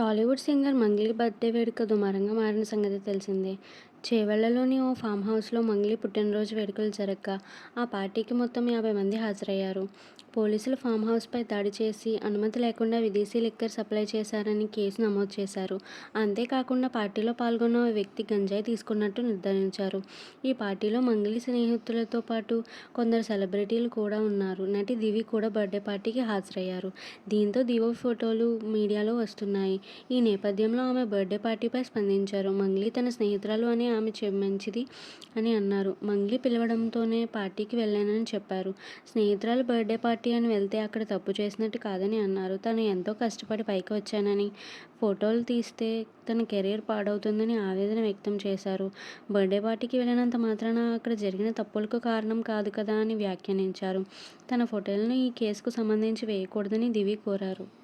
Tollywood singer Mangli birthday వేడుక దుమారంగా మారిన సంగతి తెలిసిందే. చేవెళ్ళలోని ఓ ఫామ్ హౌస్లో మంగ్లీ పుట్టినరోజు వేడుకలు జరగ్గా ఆ పార్టీకి మొత్తం యాభై మంది హాజరయ్యారు. పోలీసులు ఫామ్ హౌస్పై దాడి చేసి అనుమతి లేకుండా విదేశీ లిక్కర్ సప్లై చేశారని కేసు నమోదు చేశారు. అంతేకాకుండా పార్టీలో పాల్గొన్న ఓ వ్యక్తి గంజాయి తీసుకున్నట్టు నిర్ధారించారు. ఈ పార్టీలో మంగ్లీ స్నేహితులతో పాటు కొందరు సెలబ్రిటీలు కూడా ఉన్నారు. నటి దివి కూడా బర్త్డే పార్టీకి హాజరయ్యారు. దీంతో దివో ఫోటోలు మీడియాలో వస్తున్నాయి. ఈ నేపథ్యంలో ఆమె బర్త్డే పార్టీపై స్పందించారు. మంగ్లీ తన స్నేహితురాలు అనే ఆమె మంచిది అని అన్నారు. మంగ్లీ పిలవడంతోనే పార్టీకి వెళ్ళానని చెప్పారు. స్నేహితురాలు బర్త్డే పార్టీ అని వెళ్తే అక్కడ తప్పు చేసినట్టు కాదని అన్నారు. తను ఎంతో కష్టపడి పైకి వచ్చానని, ఫోటోలు తీస్తే తన కెరీర్ పాడవుతుందని ఆవేదన వ్యక్తం చేశారు. బర్త్డే పార్టీకి వెళ్ళినంత మాత్రాన అక్కడ జరిగిన తప్పులకు కారణం కాదు కదా అని వ్యాఖ్యానించారు. తన ఫోటోలను ఈ కేసుకు సంబంధించి వేయకూడదని దివి కోరారు.